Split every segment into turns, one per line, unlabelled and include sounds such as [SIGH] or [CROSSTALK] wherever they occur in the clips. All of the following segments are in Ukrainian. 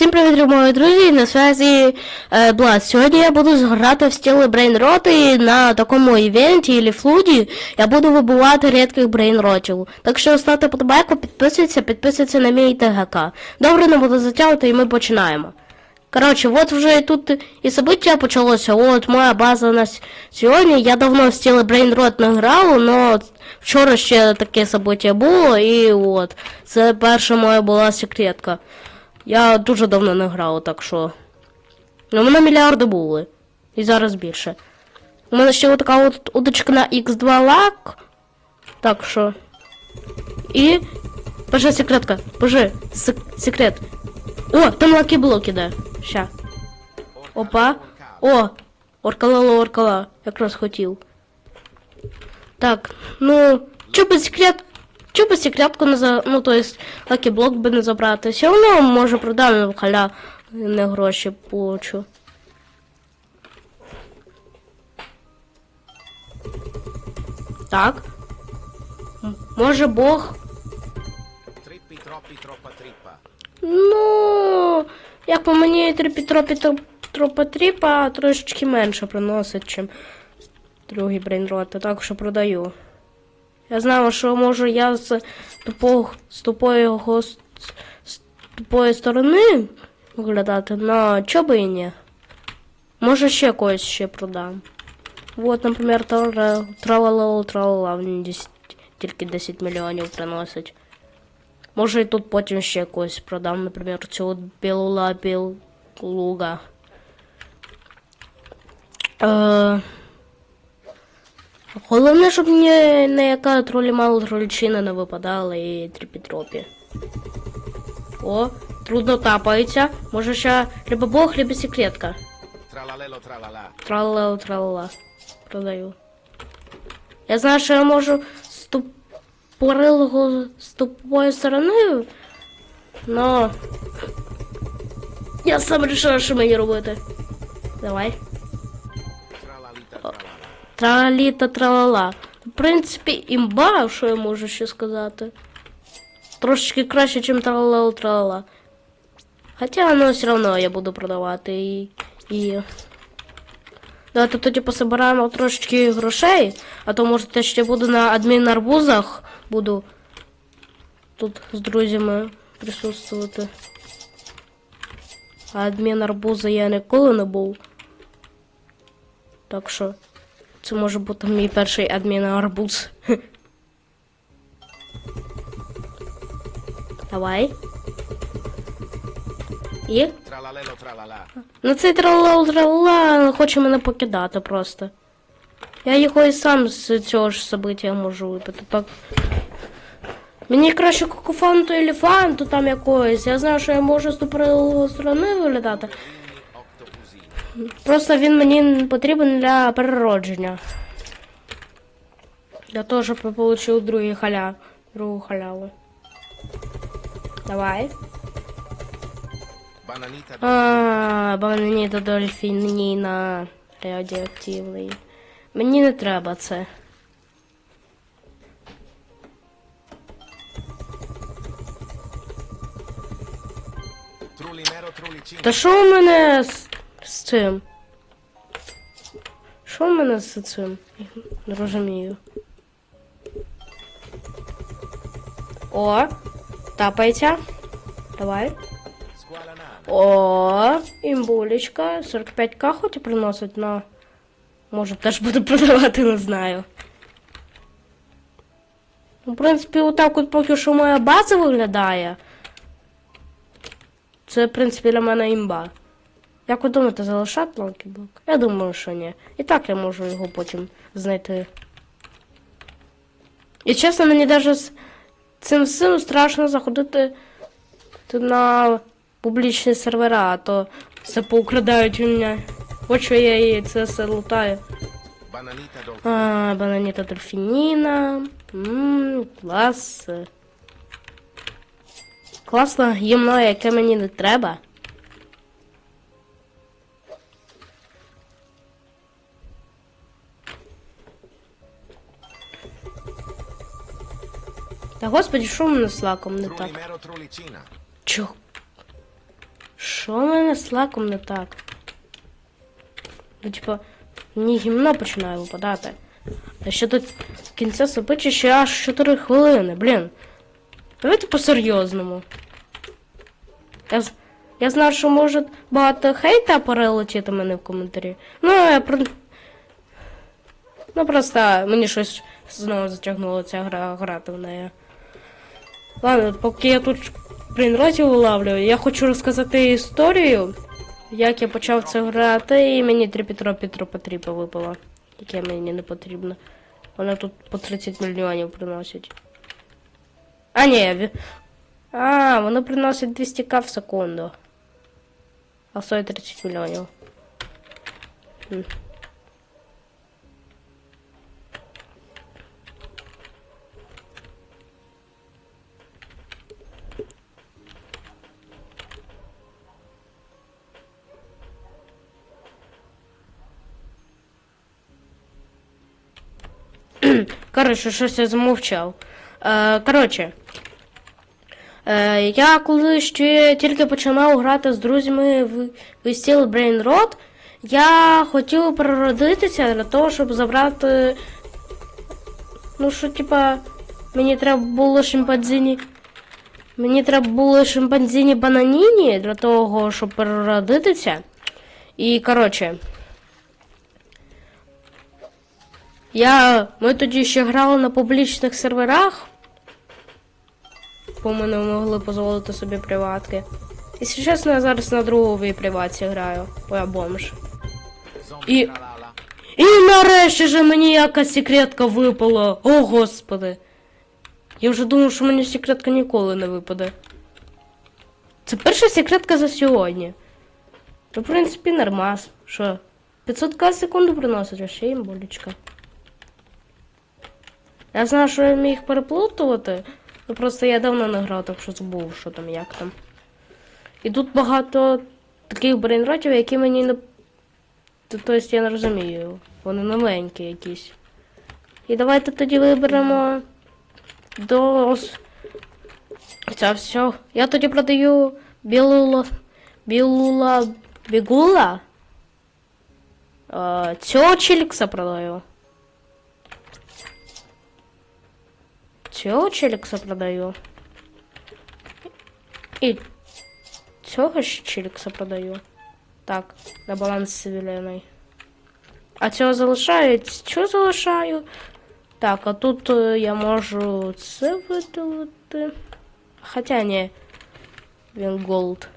Всім привіт, мої друзі! На связі е, Блад. Сьогодні я буду грати в стілі брейнрот і на такому івенті или флуді я буду вибивати рідких брейнротів. Так що ставте подобайку, підписуйтесь, підписуйтесь на мій ТГК. Добре, не буду затягувати і ми починаємо. Коротше, от вже тут і события почалося. От моя база на сьогодні. Я давно в стілі брейнрот не грав, но вчора ще таке событие було, і от. Це перша моя була секретка. Я дуже давно не грав, так що. Ну, у мене мільярди були. І зараз більше. У мене ще така от удочка на X2 лак. Так що. І. Перша секретка. Боже, сек- секрет. О, там лаки блок іде. Ща. Опа. О! Оркалало, оркала. Якраз хотів. Так, ну. Чо би секрет. Би секретку не за. Ну, то есть, лакі блок би не забрати. Все одно може продам халя не гроші получу. Так. Може Бог. Ну, як по мені тріпі тропі тропа тріпа трошечки менше приносить, чим другий брейнроти, так що продаю. Я знаю, що можу я з тупого з тупої його з, з тупої сторони виглядати, но чо би і ні. Може ще когось ще продам. Вот, наприклад, тралала тралала, він 10, тільки 10 мільйонів приносить. Може і тут потім ще якось продам, наприклад, цю от білу лапіл луга. Е... Головне, щоб мені ніяка тролі мало тролічина не випадала і тріпі-тропі. О, трудно тапається. Може ще либо бог, либо секретка.
Tralala.
Тралала, тралала. Продаю. Я знаю, що я можу з тупорилого з тупої сторони, но я сам рішив, що мені робити. Давай.
Tralalita tralala.
Траліта тралала. В принципі, імба, що я можу ще сказати. Трошечки краще, ніж тралала тралала. Хоча, ну, все одно я буду продавати і. і... Давайте тоді пособираємо трошечки грошей, а то може я ще буду на адмін-арбузах, буду тут з друзями присутствувати. А адмін-арбуза я ніколи не був. Так що Це може бути мій перший адмін-арбуз. Давай. І?
Tralalelo tralala.
Ну цей тралал тралала хоче мене покидати просто. Я його і сам з цього ж собиття можу випити. Так. Мені краще кокофанту і фанту там якоїсь. Я знаю, що я можу з тупорилої сторони виглядати. Просто він мені потрібен для переродження. Для того, щоб я отримав другий халя... другу халяву. Давай.
Bananita
А, бананіта дольфініна радіоактивний. Мені не треба це. Та що у мене з, цим? Що у мене з цим? Не розумію. О, тапається. Давай. О, імбулечка. 45к хоч і приносить, но може теж буду продавати, не знаю. Ну, в принципі, отак от поки що моя база виглядає. Це, в принципі, для мене імба. Як ви думаєте, залишати ланкіблок? Я думаю, що ні. І так я можу його потім знайти. І чесно, мені навіть з цим всім страшно заходити на публічні сервера, а то все поукрадають у мене. Що я і це все лутаю. А, бананіта дельфініна. Ммм, клас. Класно гімно, яке мені не треба. Та господи, що в мене з лаком не так? Чо? Що в мене з лаком не так? Ну, типа, мені гімно починає випадати. А ще до кінця сопичі ще аж 4 хвилини, блін. Давайте по-серйозному. Я, я знаю, що може багато хейта перелетіти мене в коментарі. Ну, я про. Ну просто мені щось знову затягнуло ця гра грати в неї. Ладно, поки я тут брейнротів вилавлюю, я хочу розказати історію, як я почав це грати, і мені тріпітро Пітро Петріпа випало, яке мені не потрібно. Вона тут по 30 мільйонів приносить. А, ні, а, воно приносить 200к в секунду. А стоїть 30 мільйонів. Коротше, щось я замовчав. Е, коротше. Е, я коли ще тільки починав грати з друзями в, в Steel Brain Rot, я хотів переродитися для того, щоб забрати. Ну, що, типа, мені треба було шимпанзині. Мені треба було шимпанзині бананіні для того, щоб переродитися. І, коротше. Я. Ми тоді ще грали на публічних серверах. Бо ми не могли дозволити собі приватки. І чесно, я зараз на другій приватці граю, бо я бомж. І- І нарешті же мені якась секретка випала. О, господи. Я вже думав, що мені секретка ніколи не випаде. Це перша секретка за сьогодні. Ну, в принципі, нормас. Що? 500к секунду приносить, а ще їм болічка. Я знаю, що я міг переплутувати, ну просто я давно не грав, так що забув, що там, як там. І тут багато таких брейнротів, які мені не. Тобто я не розумію. Вони новенькі якісь. І давайте тоді виберемо до. ос- Це все. Я тоді продаю білула. Білула. Бігула. Е, Цього челікса продаю. Цього челікса продаю. І цього ж челікса продаю. Так, на баланс цивільний. А цього залишаю, цього залишаю. Так, а тут е, я можу це видалити. Хоча ні. Він голд.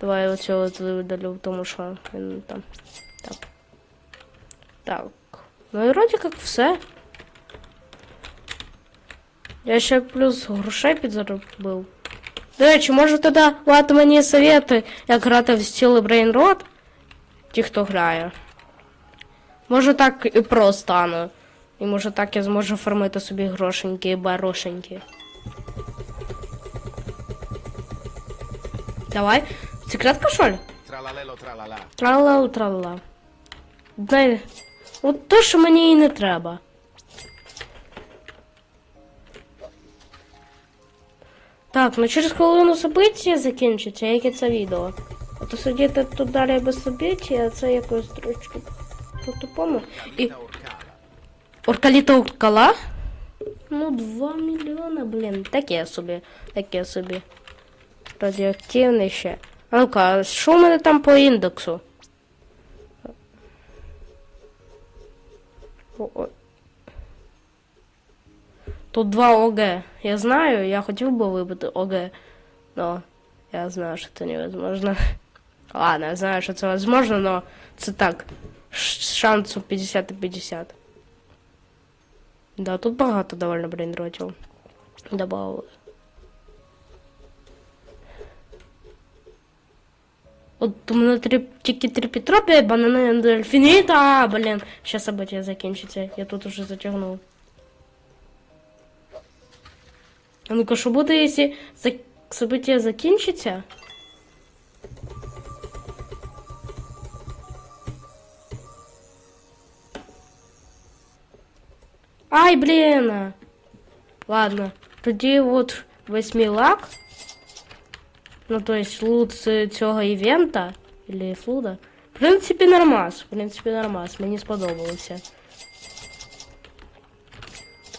Давай оцього це видалю, тому що він там. Так. Так. Ну і вроді як все. Я ще плюс грошей підзаробив. До речі, може тоді дати мені совєти, як грати в Brain Rot? Ті, хто грає. Може так і про стану. І може так я зможу фармити собі грошеньки і барошеньки. Давай. Секретка, що ли?
Tralalelo tralala.
Тралала, тралала. Дай. От то, що мені і не треба. Так, ну через хвилину собиття закінчиться, яке це відео. А то сидіти тут далі без собиття, це якось трошки по-тупому. І Оркаліта Уркала? Ну, 2 мільйони, блін. Таке собі, таке собі. Радіоактивний ще. А ну-ка, що в мене там по індексу? О, о. Тут 2 ОГ. Я знаю, я хотів би вибити ОГ. Но я знаю, що це невозможно. [LAUGHS] Ладно, я знаю, що це возможно, но це так. Шансу 50 і 50. Да, тут багато довольно брейнротів. Добавили. От у мене три, тільки три Петропія, банани дельфініта, блін. Щас событие закінчиться, я тут уже затягнув. А ну-ка, що буде, якщо за... событие закінчиться? Ай, блін. Ладно, тоді от весь мій лак. Ну, то есть лут з цього івента, или флуда. В принципі, нормас. В принципі, нормас. Мені сподобалося.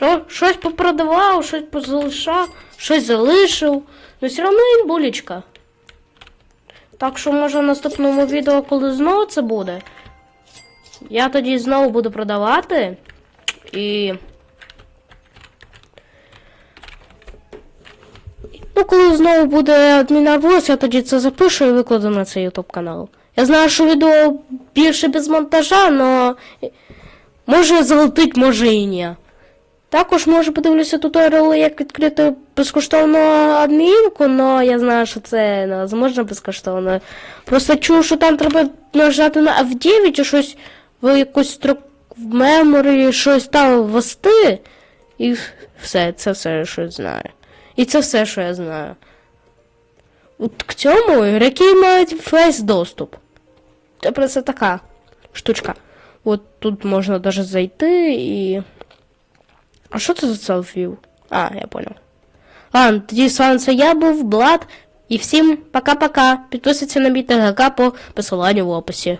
Ро- Щось попродавав, щось позалишав, щось залишив. Ну, все одно він булечка. Так що, може, в наступному відео, коли знову це буде, я тоді знову буду продавати. І. Ну, коли знову буде адмінарвоз, я тоді це запишу і викладу на цей YouTube канал. Я знаю, що відео більше без монтажа, але може залетить, може і ні. Також може подивлюся туторіали, як відкрити безкоштовну адмінку, але я знаю, що це невозможно безкоштовно. Просто чув, що там треба нажати на F9 чи щось в якусь строку в меморі, щось там ввести. І все, це все, що я знаю. І це все, що я знаю. От к цьому ігроки мають весь доступ. Це просто така штучка. От тут можна даже зайти і. А що це за селфів? А, я понял. Ладно, тоді з вами це я був, Блад, І всім пока-пока. Підписуйтесь на мій ТГК по посиланню в описі.